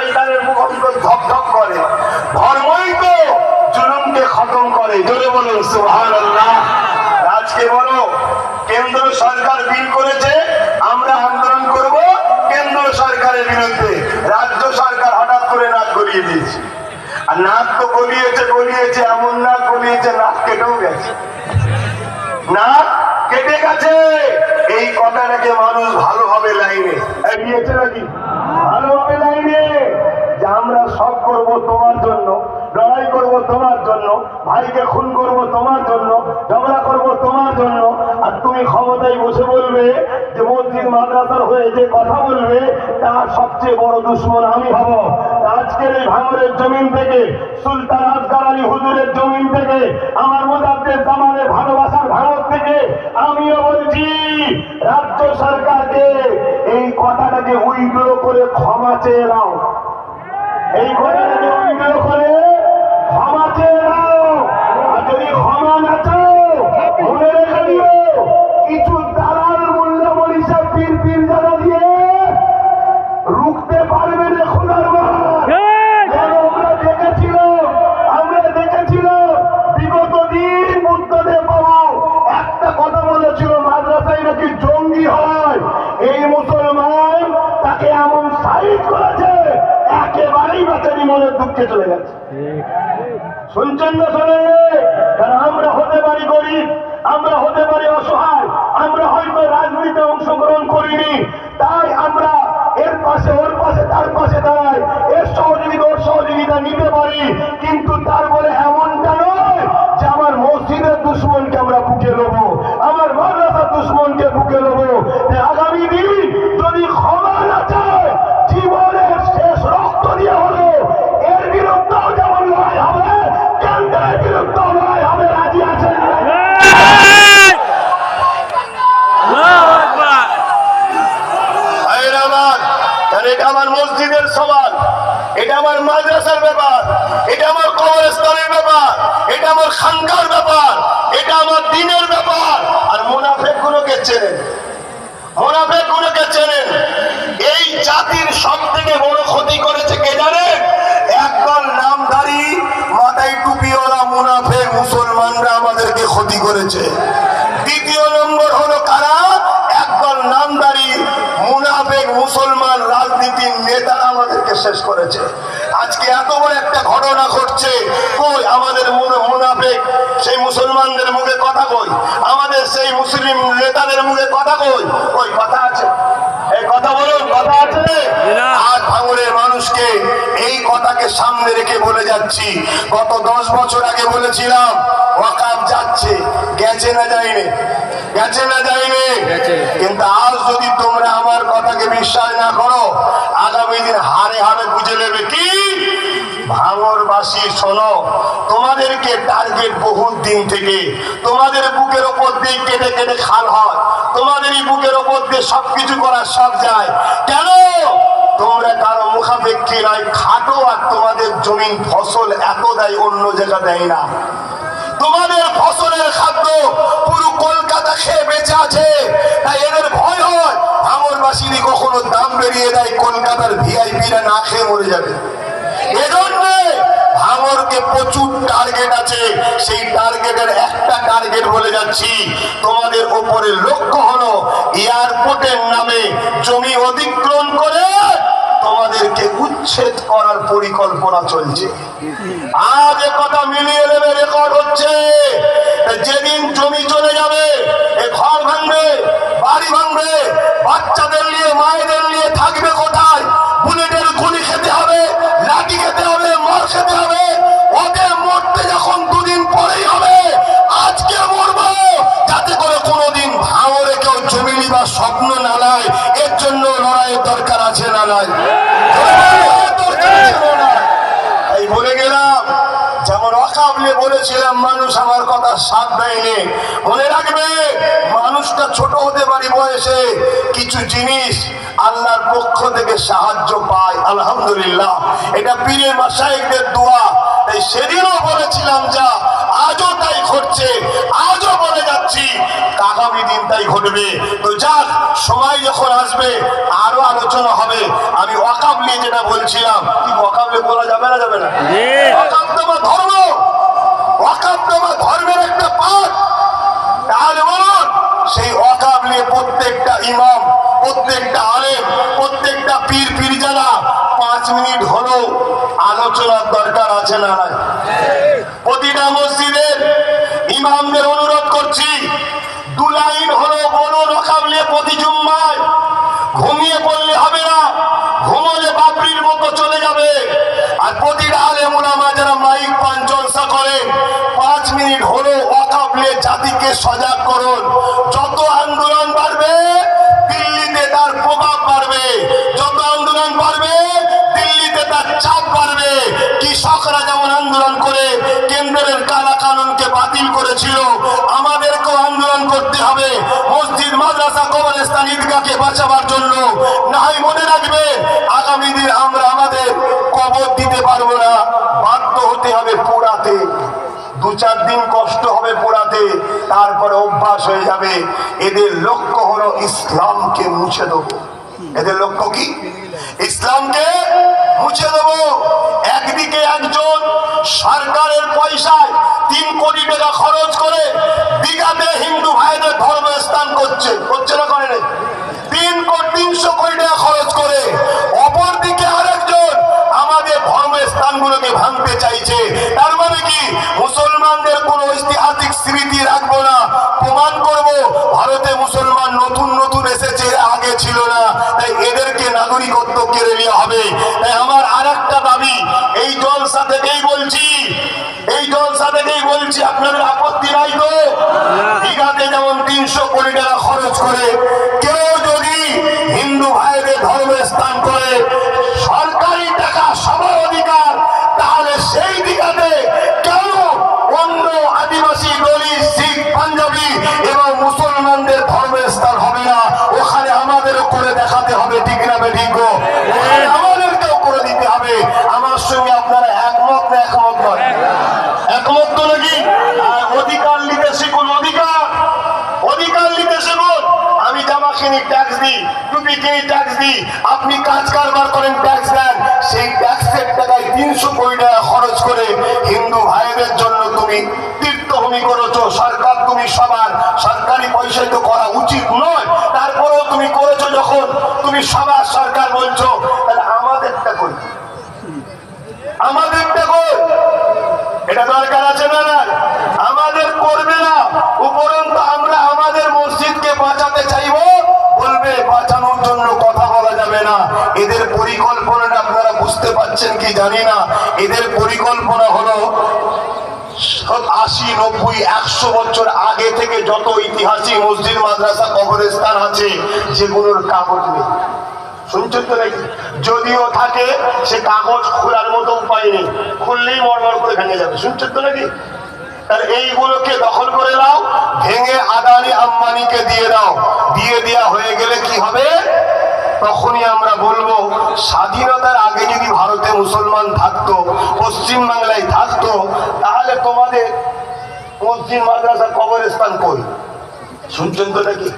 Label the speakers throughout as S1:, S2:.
S1: শয়তানের মুখণ্ড ধপ ধপ করে। ধর্মই তো জুলুমকে খতম করে। জোরে বলো সুহান আল্লাহ আজকে বলো, কেন্দ্র সরকার বিল করেছে? আমরা আন্দোলন করব কেন্দ্র সরকারের বিরুদ্ধে। রাজ্য সরকার হঠাৎ করে নাক গলিয়ে দিয়েছে। আর নাক তো গলিয়েছে গলিয়েছে, এমন নাক গলিয়েছে, নাক কেটেও গেছে। নাক কেটে গেছে। এই কথাটাকে মানুষ ভালোভাবে লাইনে এড়িয়েছে নাকি? ভালোভাবে যে আমরা সব করব তোমার জন্য। লড়াই করব তোমার জন্য, ভাইকে খুন করব তোমার জন্য, ঝগড়া করব তোমার জন্য, আর তুমি ক্ষমতায় বসে বলবে যে মসজিদ মাদ্রাসার হয়ে যে কথা বলবে, তার সবচেয়ে বড় দুশ্মন আমি হব। আজকের এই ভাঙরের জমিন থেকে, সুলতান আজগার আলী হুজুরের জমিন থেকে, আমার মোজাদ্দের জামানের ভালোবাসার ভারত থেকে, আমিও বলছি, রাজ্য সরকারকে এই কথাটাকে উইড্রো করে ক্ষমা চেয়ে নাও। এই কথাটাকে উইড্রো করে চেয়ে নাও আর যদি ক্ষমা না চাও মনে রেখে দিও কিছু দালাল মূল্য মনীষা পীর পীর জানা দিয়ে রুখতে পারবে না খোদার আমরা দেখেছিলাম আমরা দেখেছিলাম বিগত দিন বুদ্ধদেব বাবু একটা কথা বলেছিল মাদ্রাসায় নাকি জঙ্গি হয়। এই মুসলমান তাকে এমন সাইড করেছে একেবারেই বাচ্চারি মনের দুঃখে চলে গেছে। শুনছেন না শোনেন কারণ আমরা হতে পারি গরিব আমরা হতে পারি অসহায়। আমার খানকার ব্যাপার, এটা আমার দিনের ব্যাপার। আর মুনাফেক গুলোকে চেনেন মুনাফেক গুলোকে চেনেন। এই জাতির সব থেকে বড় ক্ষতি করেছে কে জানেন একদল নামধারী মাথায় টুপিওয়ালা মুনাফেক মুসলমানরা আমাদেরকে ক্ষতি করেছে। দ্বিতীয় নম্বর হলো কারা? একদল নামদারি মুনাফেক মুসলমান রাজনীতির নেতারা আমাদেরকে শেষ করেছে। এত বড় একটা ঘটনা ঘটছে। কই আমাদের মুনাফেক? সেই মুসলমানদের মুখে কথা কই। আমাদের সেই মুসলিম নেতাদের মুখে কথা কই। কই কথা আছে? এই কথা বলুন কথা আছে? আজ ভাঙড়ের মানুষকে এই কথাকে সামনে রেখে বলে যাচ্ছি। গত দশ বছর আগে বলেছিলাম ওয়াকাব যাচ্ছে। গেছে না যায়নি? গেছে না যায়নি? কিন্তু আজ যদি তোমরা আমার কথাকে বিশ্বাস না করো আগামী দিন হারে হারে বুঝে নেবে কি? ভাঙরবাসী শোনো, তোমাদেরকে টার্গেট বহুত দিন থেকে। তোমাদের বুকের ওপর দিয়ে কেটে কেটে খাল হয়। তোমাদেরই বুকের ওপর দিয়ে সবকিছু করার সব যায়। কেন? তোমরা কারও মুখাপেক্ষী নয়, খাটো আর তোমাদের জমিন ফসল এত দেয় অন্য জায়গা দেয় না। তোমাদের ফসলের খাদ্য পুরো কলকাতা খেয়ে বেঁচে আছে। তাই এদের ভয় হয়, ভাঙরবাসীরই কখনো দাম বেরিয়ে দেয় কলকাতার ভিআইপিরা না খেয়ে মরে যাবে। এজন্য ভাঙরকে প্রচুর টার্গেট আছে। সেই টার্গেটের একটা টার্গেট বলে যাচ্ছি। তোমাদের লক্ষ্য হলো এয়ারপোর্টের নামে জমি অধিক্রম করে তোমাদেরকে উচ্ছেদ করার পরিকল্পনা চলছে। আজ কথা মিলিয়ে নেবে রেকর্ড হচ্ছে। যেদিন জমি বলেছিলাম মানুষ আমার কথা সাথ দেয়নি। মনে রাখবে মানুষটা ছোট হতে পারি বয়সে কিছু জিনিস আল্লাহর পক্ষ থেকে সাহায্য পায় আলহামদুলিল্লাহ। এটা পীরের মাসাইকদের দোয়া। তাই সেদিনও বলেছিলাম যা আজও তাই ঘটছে আজও বলে যাচ্ছি আগামী দিন তাই ঘটবে। তো যাক সময় যখন আসবে আরও আলোচনা হবে। আমি অকাবলি যেটা বলছিলাম কি অকাবলি বলা যাবে না যাবে না? ওয়াকাব তো ধর্ম ইমাম, প্রত্যেকটা প্রত্যেকটা পীর পীরজানা পাঁচ মিনিট হলেও আলোচনার দরকার আছে না প্রতিটা মসজিদের ইমামদের অনুরোধ করছি হলো বলো রকাবলে প্রতি জুম্মায়। ঘুমিয়ে পড়লে হবে না, ঘুমোলে বাপরির মতো চলে যাবে। আর প্রতিটা আলেম ওলামা যারা মাইক পান জলসা পাঁচ মিনিট হলো অকাবলে জাতিকে সজাগ করুন। যত আন্দোলন বাড়বে তার প্রভাব বাড়বে। যত আন্দোলন বাড়বে, দিল্লিতে তার চাপ বাড়বে। কৃষকরা যেমন আন্দোলন করে, কেন্দ্রের কালা কানুনকে বাতিল করেছিল, আমাদেরকেও আন্দোলন করতে হবে। মসজিদ, মাদ্রাসা, কবরস্থান, ঈদগাহকে বাঁচাবার জন্য। নাই মনে রাখবে আগামী দিন আমরা দু চার দিন কষ্ট হবে পোড়াতে, তারপরে অভ্যাস হয়ে যাবে। এদের লক্ষ্য হলো ইসলামকে মুছে দেবো। এদের লক্ষ্য কি? ইসলামকে মুছে দেবো। একদিকে একজন সরকারের পয়সায় তিন কোটি টাকা খরচ করে দীঘাতে হিন্দু ভাইদের ধর্ম স্থান করছে। করছে না করে তিন কোটি, তিনশো কোটি টাকা খরচ করে ধর্ম ভাঙতে চাইছে। তার মানে কি? মুসলমানদের কোন ঐতিহাসিক স্মৃতি ট্যাক্স দিই। টুপি কিনি ট্যাক্স দিই, আপনি কাজ কারবার করেন ট্যাক্স সেই ট্যাক্সের টাকায় তিনশো কোটি টাকা খরচ করে হিন্দু ভাইদের জন্য তুমি তীর্থভূমি করেছ। সরকার তুমি সবার সরকারি পয়সায় তো করা উচিত নয়। তারপরেও তুমি করেছ যখন তুমি সবার সরকার বলছো, তাহলে আমাদেরটা করি আমাদেরটা কর এটা দরকার আছে না আমাদের করবে না। উপরন্ত না। এদের পরিকল্পনাটা আপনারা বুঝতে পারছেন কি জানি না। এদের পরিকল্পনা হলো আশি, নব্বই, একশো বছর আগে থেকে যত ঐতিহাসিক মসজিদ, মাদ্রাসা, কবরস্থান আছে, যেগুলোর কাগজ নেই। শুনছেন তো নাকি? যদিও থাকে, সে কাগজ খোলার মতো উপায় নেই। খুললেই মরমর করে ভেঙে যাবে। শুনছেন তো নাকি? এইগুলোকে দখল করে নাও, ভেঙে আদানি আম্বানিকে দিয়ে দাও। দিয়ে দেওয়া হয়ে গেলে কি হবে? তখনই আমরা বলব স্বাধীনতার আগে যদি ভারতে মুসলমান থাকতো পশ্চিম বাংলায় থাকতো তাহলে তোমাদের মসজিদ মাদ্রাসা কবরস্থান কই? শুনছেন তো নাকি?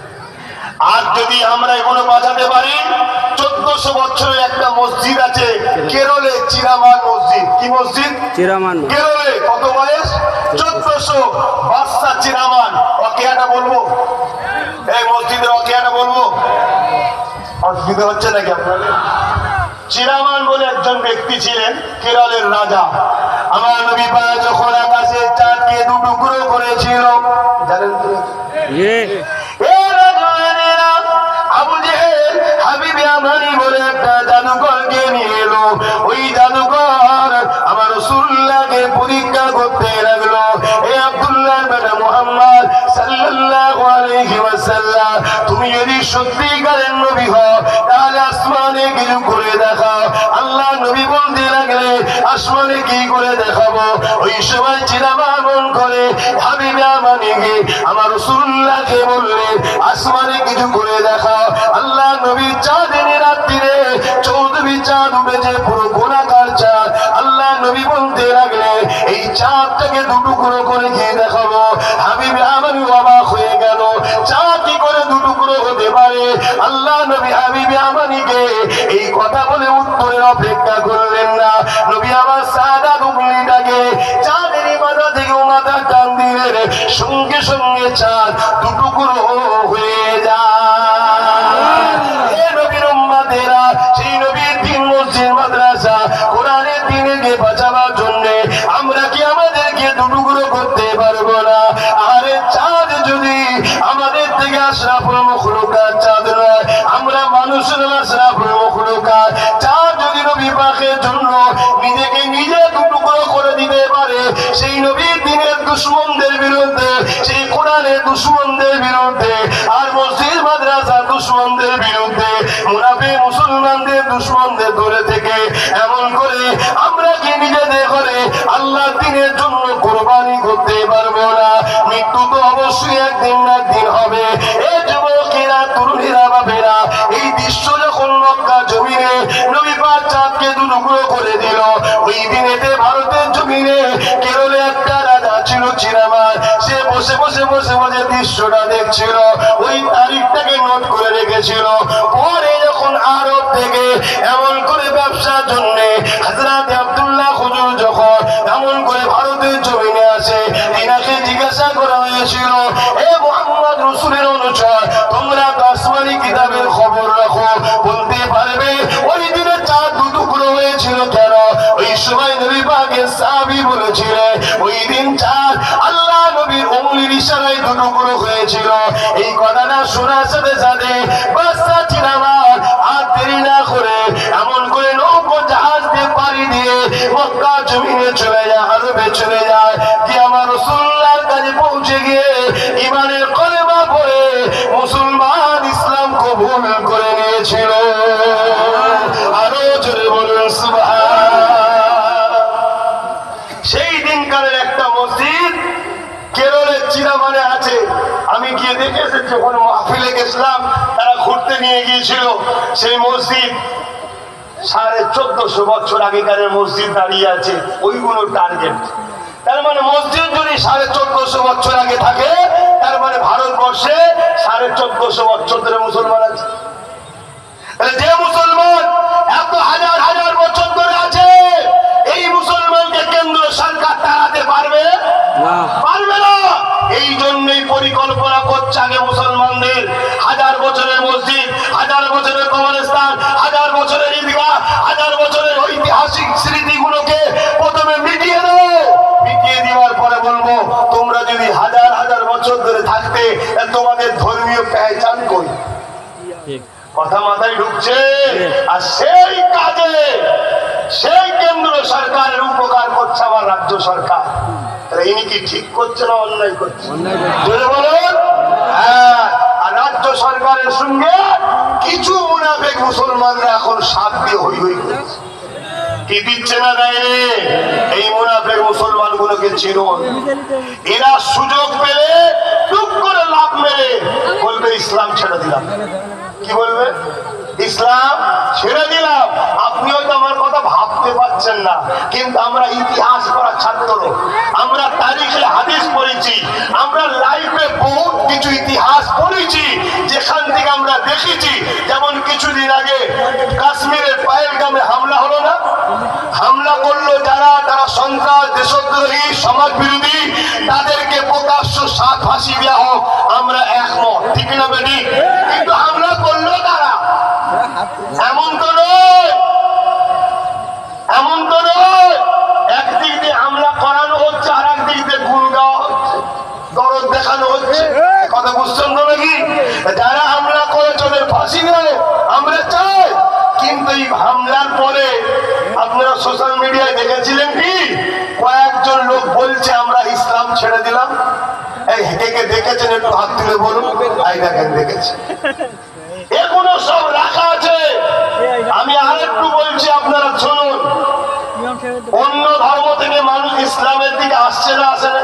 S1: আর যদি আমরা এগুলো বাঁচাতে পারি চোদ্দশো বছরের একটা মসজিদ আছে কেরলে চিরামান মসজিদ। কি মসজিদ?
S2: চিরামান
S1: কেরলে কত বয়স? চোদ্দশো বাদশা চিরামান। অকেয়াটা বলব? এই মসজিদের অকেয়াটা বলব? অসুবিধা হচ্ছে নাকি আপনাদের? চিরামান বলে একজন ব্যক্তি ছিলেন কেরলের রাজা। আমার নবী পায় যখন আকাশে চাঁদকে দু টুকরো করেছিল জানেন তো নাকি?
S2: এ
S1: এ রাজওয়ানেরা, আবু জেহেল হাবিবে আমানি বলে একটা জাদুকরকে নিয়ে এলো। ওই জাদুকর আমার রসুল্লাহকে পরীক্ষা করতে লাগল। এ আব্দুল্লাহ বেটা মোহাম্মদ সাল্লাল্লাহু আলাইহি ওয়াসাল্লাম তুমি যদি সত্যিকারের নবী আসমানে কিছু করে দেখাও। আল্লাহ নবী বলতে লাগলে, আসমানে কি করে দেখাবো? ওই সময় চিরামামন করে, হাবিবে আমানিকে আমার রসুল্লাহকে বললেন আসমানে কিছু করে দেখাও। আল্লাহ নবী চাঁদের রাত্রিরে চৌধুরী চাঁদ উঠেছে, পুরো গোলাকার চাঁদ। আল্লাহ নবী বলতে লাগলে, এই চাঁদটাকে দুটুকরো করে গিয়ে দেখাবো। হাবিবে আমানি অবাক হয়ে গেল। চাঁদ কি করে আল্লাহ সঙ্গে সঙ্গে চাঁদ দুটুকুর হয়ে যায়। নবীর উম্মাদেরা সেই নবীর দিন মসজিদ মাদ্রাসা, কোরআনের দিনে বাঁচাবার জন্য আমরা কি আমাদেরকে দুটুকুরো করতে পারব না? আরে চাঁদ যদি আমাদের থেকে আশরাফুল দিতে পারে, সেই নবীর দিনের দুশ্মনদের বিরুদ্ধে, সেই কোরআনের দুশ্মনদের বিরুদ্ধে, আর মসজিদ, মাদ্রাসা দুশ্মনদের বিরুদ্ধে মুনাফি মুসলমানদের দুশ্মনদের দূরে থেকে এমন করে আমরা কি নিজেদের করে আল্লাহ দিনের জন্য কোরবানি করতে পারব না? মৃত্যু তো অবশ্যই একদিন না একদিন হবে। দুটুকরো করে দিল। ওই দিনেতে ভারতের জমিনে কেরলে একটা রাজা ছিল চিরামার সে বসে বসে বসে বসে দৃশ্যটা দেখছিল। ওই তারিখটাকে নোট করে রেখেছিল। পরে যখন আরব থেকে এমন করে ব্যবসার জন্য হাজরাত আব্দুল্লাহ হুজুর যখন এমন করে ভারতের জমিনে আসে এনাকে জিজ্ঞাসা করা হয়েছিল, এ মোহাম্মদ রসুলের চাঁদ আল্লাহ নবীর অমলির ইশারায় দু টুকরো হয়েছিল। এই কথাটা শোনার সাথে সাথে করে এমন করে নৌকো জাহাজ দিয়ে পাড়ি দিয়ে মক্কা জমিনে চলে যায় আরবে চলে যায়। কি আমার রসুল্লাহর কাছে পৌঁছে গিয়ে আমি গিয়ে দেখে এসেছি ওখানে মাহফিলে গেছিলাম, তারা ঘুরতে নিয়ে গিয়েছিল। সেই মসজিদ সাড়ে চোদ্দশো বছর আগেকারের মসজিদ দাঁড়িয়ে আছে ওইগুলো টার্গেট তার মানে মসজিদ যদি সাড়ে চোদ্দশো বছর আগে থাকে, তার মানে ভারতবর্ষে সাড়ে চোদ্দশো বছর ধরে মুসলমান আছে। তাহলে যে মুসলমান এত হাজার হাজার বছর ধরে আছে, এই মুসলমানকে কেন্দ্র সরকার তাড়াতে পারবে? না। এই পরিকল্পনা করছে আগে মুসলমানদের। হাজার বছরের মসজিদ হাজার বছরের কবরস্থান হাজার বছরের ঈদগাহ হাজার বছরের ঐতিহাসিক স্মৃতিগুলোকে প্রথমে মিটিয়ে দেবো। মিটিয়ে দেওয়ার পরে বলব তোমরা যদি হাজার হাজার বছর ধরে থাকতে তোমাদের ধর্মীয় পেহচান কই? কথা মাথায় ঢুকছে? আর সেই কাজে সেই কেন্দ্র সরকারের উপকার করছে আমার রাজ্য সরকার। ইনি কি ঠিক করছে না অন্যায় করছে? বলুন হ্যাঁ রাজ্য সরকারের সঙ্গে কিছু মুনাফেক মুসলমানরা এখন সাত দিয়ে হই হই করছে। কি দিচ্ছে না এই মুনাফেক মুসলমান গুলোকে চিনুন এরা সুযোগ পেলে টুক করে লাভ মেরে বলবে ইসলাম ছেড়ে দিলাম। কি বলবে? ইসলাম ছেড়ে দিলাম। আপনি হয়তো আমার কথা ভাবতে পারছেন না, কিন্তু আমরা ইতিহাস করা ছাত্র। আমরা তারিখে হাদিস পড়েছি, আমরা লাইফে বহুত কিছু ইতিহাস পড়েছি, যেখান থেকে আমরা দেখেছি, যেমন কিছুদিন আগে কাশ্মীরের পায়েলগামে হামলা হলো না? হামলা করল যারা, তারা সন্ত্রাস, দেশদ্রোহী সমাজ বিরোধী তাদেরকে প্রকাশ্য সাত ফাঁসি দেওয়া হোক, আমরা একমত, ঠিক না বেটি? কিন্তু হামলা করল তারা। এমন তো দেখানো হচ্ছে। কথা বুঝছেন তো নাকি? যারা হামলা করেছে, ওদের ফাঁসি দেয়। আমরা চাই। কিন্তু এই হামলার পরে আপনারা সোশ্যাল মিডিয়ায় দেখেছিলেন কি? কয়েকজন লোক বলছে, আমরা ইসলাম ছেড়ে দিলাম। এই দেখেছেন, একটু হাত তুলে বলুন। আই দেখেন দেখেছে এগুলো সব রাখা আছে। আমি আরেকটু বলছি, আপনারা শুনুন। অন্য ধর্ম থেকে মানুষ ইসলামের দিকে আসছে না আসে না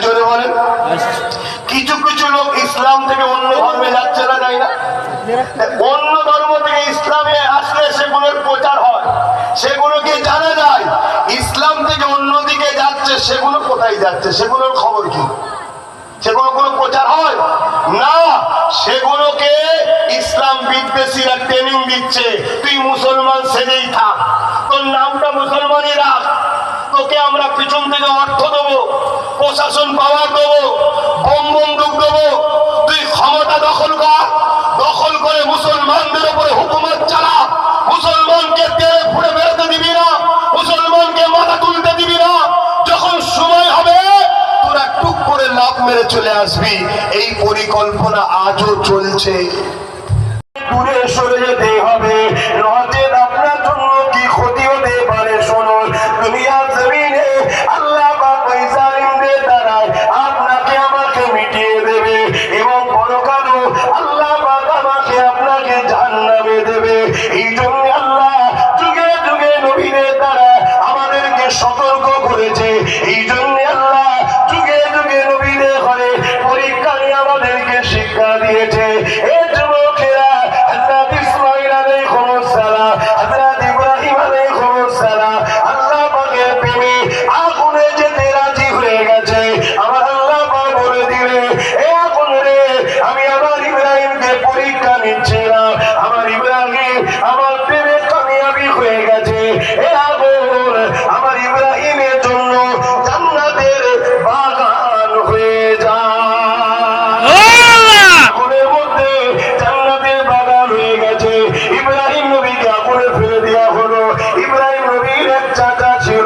S1: জোরে বলেন। কিছু কিছু লোক ইসলাম থেকে অন্য ধর্মে যাচ্ছে না যায় না? অন্য ধর্ম থেকে ইসলামে আসলে সেগুলোর প্রচার হয়। সেগুলোকে জানা যায়? ইসলাম থেকে অন্যদিকে যাচ্ছে সেগুলো কোথায় যাচ্ছে? সেগুলোর খবর কি? সেগুলো কোনো প্রচার হয়? না সেগুলোকে ইসলাম বিদ্বেষীরা ট্রেনিং দিচ্ছে। তুই মুসলমান সেজেই থাক। তোর নামটা মুসলমানই রাখ। তোকে আমরা পিছন থেকে অর্থ দেবো, প্রশাসন পাওয়ার দেবো, বোম বন্দুক দেবো। তুই ক্ষমতা দখল কর। দখল করে মুসলমানদের উপরে চলে আসবি, এই পরিকল্পনা আজও চলছে। দুনিয়ার জমিনে আল্লাহ দ্বারাই আপনাকে আমাকে মিটিয়ে দেবে এবং আল্লাহ পাক আমাকে আপনাকে জাহান্নামে দেবে। এই জন্য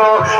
S1: Oh.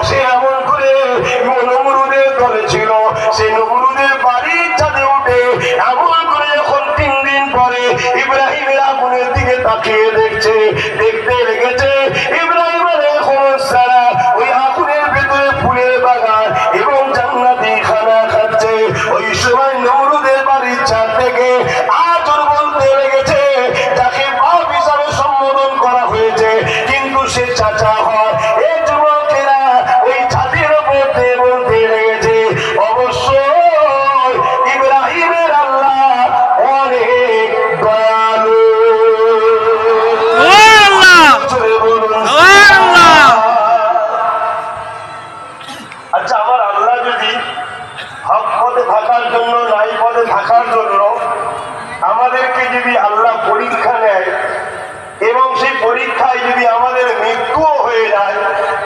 S1: থাকার জন্য নাই পথে থাকার জন্য আমাদেরকে যদি আল্লাহ পরীক্ষা নেয় এবং সেই পরীক্ষায় যদি আমাদের মৃত্যুও হয়ে যায়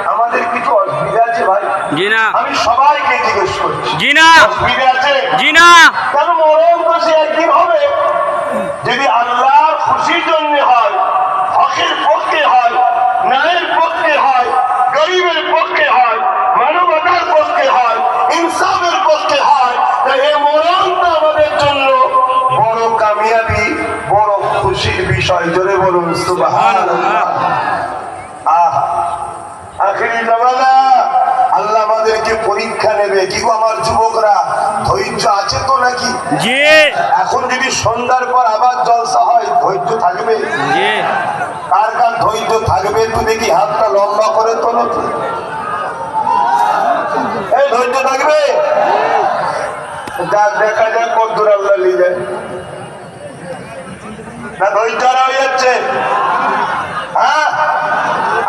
S1: আমাদের কিছু অসুবিধা আছে ভাই? আমি সবাইকে জিজ্ঞেস করছি। অসুবিধা আছে? কেন মরণ তো সে একদিন হবে? যদি আল্লাহর খুশির জন্য হয় হকের পক্ষে হয় ন্যায়ের পক্ষে হয় গরিবের পক্ষে হয় মানবতার পক্ষে হয় ইনসাফের পক্ষে হয় তা এ মরণ তো আমাদের জন্য বড় কামিয়াবি খুশির বিষয় জোরে বলুন আখেরি জমানা আল্লাহ আমাদেরকে পরীক্ষা নেবে। কি আমার যুবকরা ধৈর্য আছে তো নাকি? এখন যদি সন্ধ্যার পর আবার জলসা হয় ধৈর্য থাকবে? কার কার ধৈর্য থাকবে একটু দেখি হাতটা লম্বা করে তোলো তো। এই ধৈর্য থাকবে? যাক দেখা যাক কদ্দুর আল্লাহ নিয়ে যায় না, ধৈর্য হারা হয়ে যাচ্ছে হ্যাঁ?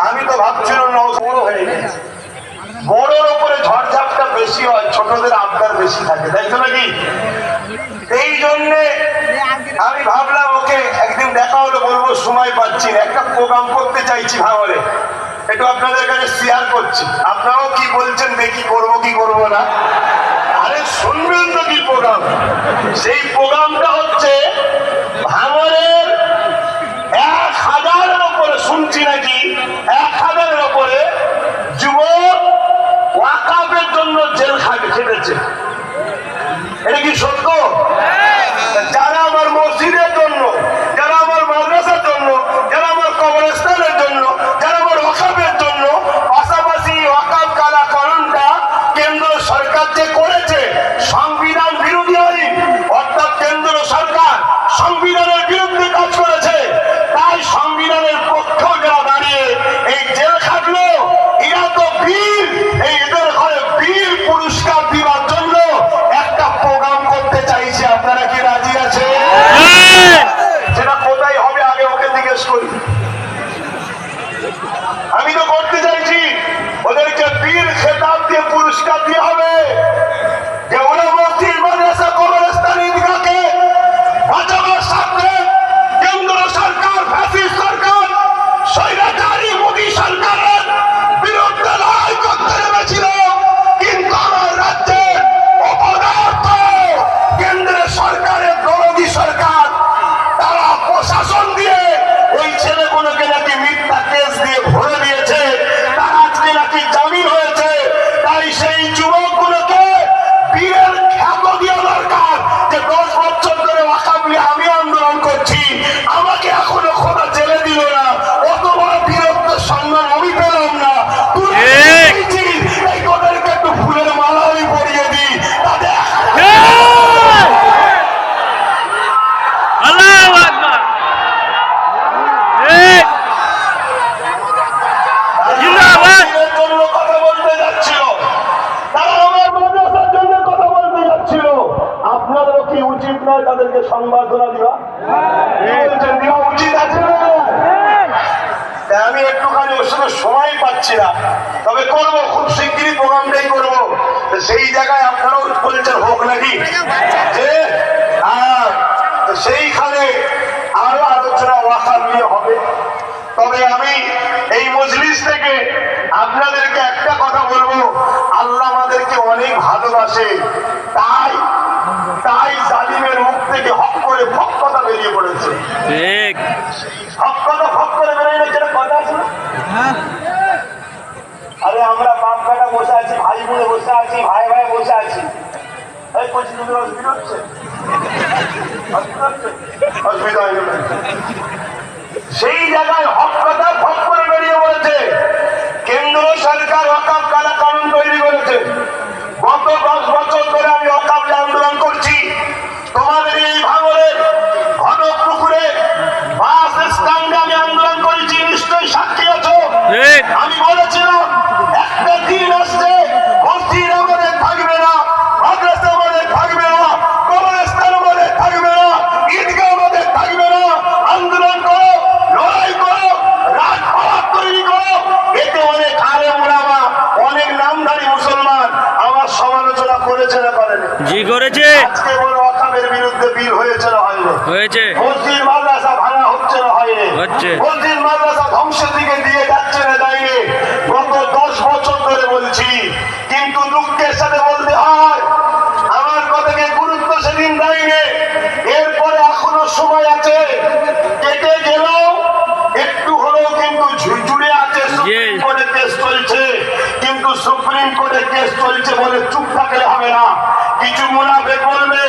S1: আমি তো ভাবছিলাম বড় হয়ে গেছে। বড়োর উপরে ঝড়ঝাপটা বেশি হয়, ছোটদের আবদার বেশি থাকে, তাই তো নাকি? এই জন্যে আমি ভাবলাম ওকে একদিন দেখা হলো বলব, সময় পাচ্ছি একটা প্রোগ্রাম করতে চাইছি ভাঙলে একটু আপনাদের কাছে শেয়ার করছি। আপনারাও কি বলছেন, দেখি করব কি করব না। আরে শুনবেন তো কি প্রোগ্রাম? সেই প্রোগ্রামটা হচ্ছে ভাঙরের এক হাজারের ওপরে শুনছি নাকি? এক হাজারের উচিত আছে আমি একটুখানি ওর সঙ্গে সময় পাচ্ছি না তবে করব খুব শিগগিরই প্রোগ্রামটাই করব। সেই জায়গায় আপনারাও বলেছেন হোক নাকি? হ্যাঁ, সেইখানে আরও আলোচনা ওয়াকার নিয়ে হবে। তবে আমি এই মজলিস থেকে আপনাদেরকে একটা কথা বলব। আল্লাহ আমাদেরকে অনেক ভালোবাসে। তাই তাই জালিমের মুখ থেকে হক করে ভক কথা বেরিয়ে পড়েছে।
S2: ঠিক।
S1: হক কথা ভক করে বেরিয়ে গেছে এটা কথা আছে? আরে আমরা বাপ বেটা বসে আছি ভাই বোনে বসে আছি ভাই ভাই বসে আছি। এই অসুবিধা হচ্ছে? অসুবিধা না। সেই জায়গায় হক কথা ভক করে বেরিয়ে পড়েছে। কেন্দ্র সরকার অকাপ কালা কানুন তৈরি আমি বলেছিলাম একটা দিন আসছে মসজিদ আমাদের থাকবে না মাদ্রাসা আমাদের থাকবে না কবরস্থান আমাদের থাকবে না ঈদগাহ আমাদের থাকবে না। আন্দোলন করো লড়াই করো রাজপাট তৈরি করো। এতে অনেক আলে মোলামা অনেক নামধারী মুসলমান আমার সমালোচনা করেছে না করেনি?
S2: জি করেছে।
S1: আজকে বড় অকামের বিরুদ্ধে বিল হয়েছে না হয়নি?
S2: হয়েছে।
S1: মসজিদ মাদ্রাসা ভাঙা হচ্ছে না হয়নি?
S2: হচ্ছে।
S1: মসজিদ মাদ্রাসা ধ্বংসের দিকে দিয়ে যাচ্ছে না যায়নি? গত দশ বছর ধরে বলছি কিন্তু দুঃখের সাথে বলতে হয় আমার কথাকে গুরুত্ব সেদিন দেয়নি। এরপরে এখনও সময় আছে কেটে গেলেও একটু হলেও কিন্তু ঝুড়ে আছে। সুপ্রিম কোর্টে কেস চলছে কিন্তু সুপ্রিম কোর্টে কেস চলছে বলে চুপ থাকলে হবে না। কিছু মুনাফে বলবে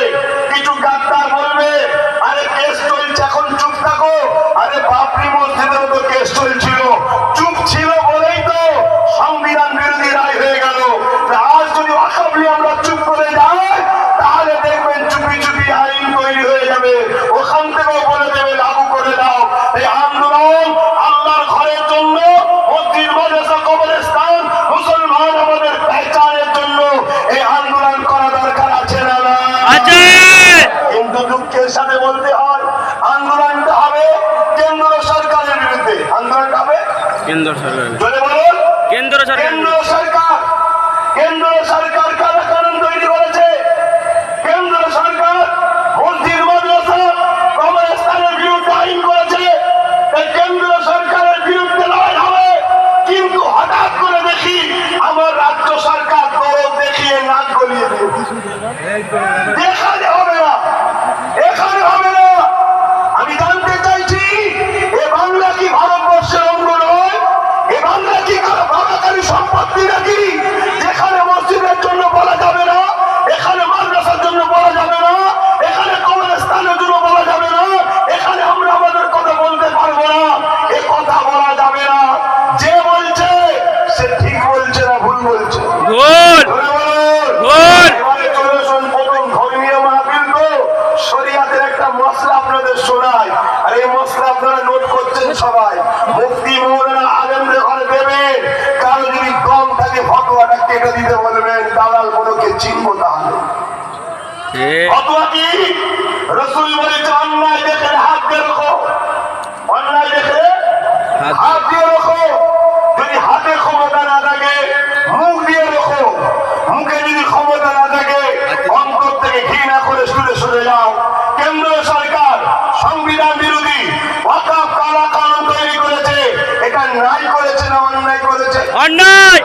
S1: অন্যায়